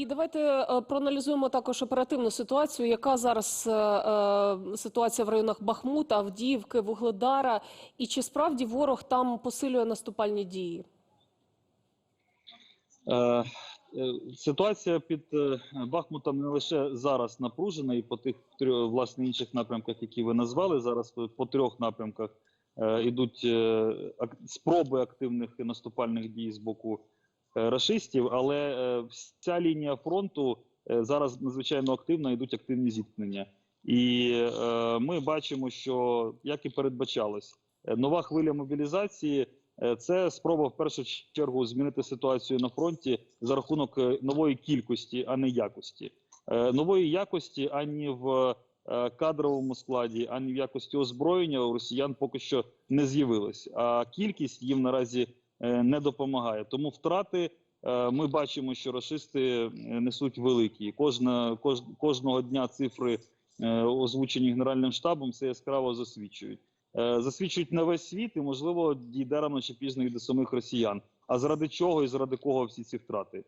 І давайте е, проаналізуємо також оперативну ситуацію. Яка зараз е, е, ситуація в районах Бахмута, Авдіївки, Вугледара, і чи справді ворог там посилює наступальні дії? Е, е, Ситуація під е, Бахмутом не лише зараз напружена, і по тих трьох власне інших напрямках, які ви назвали. Зараз по трьох напрямках е, йдуть е, ак- спроби активних наступальних дій з боку е, рашистів, але е, вся лінія фронту е, зараз надзвичайно активна, йдуть активні зіткнення. І е, ми бачимо, що як і передбачалось, е, нова хвиля мобілізації. Е, Це спроба в першу чергу змінити ситуацію на фронті за рахунок е, нової кількості, а не якості. Е, Нової якості ані в е, кадровому складі, ані в якості озброєння у росіян поки що не з'явилось. А кількість їм наразі е, не допомагає. Тому втрати е, ми бачимо, що рашисти е, несуть великі. Кожна кож, кожного дня цифри е, озвучені генеральним штабом, це яскраво засвідчують. Е, засвідчують на весь світ, і можливо дійде рано чи пізно і до самих росіян. А заради чого і заради кого всі ці втрати?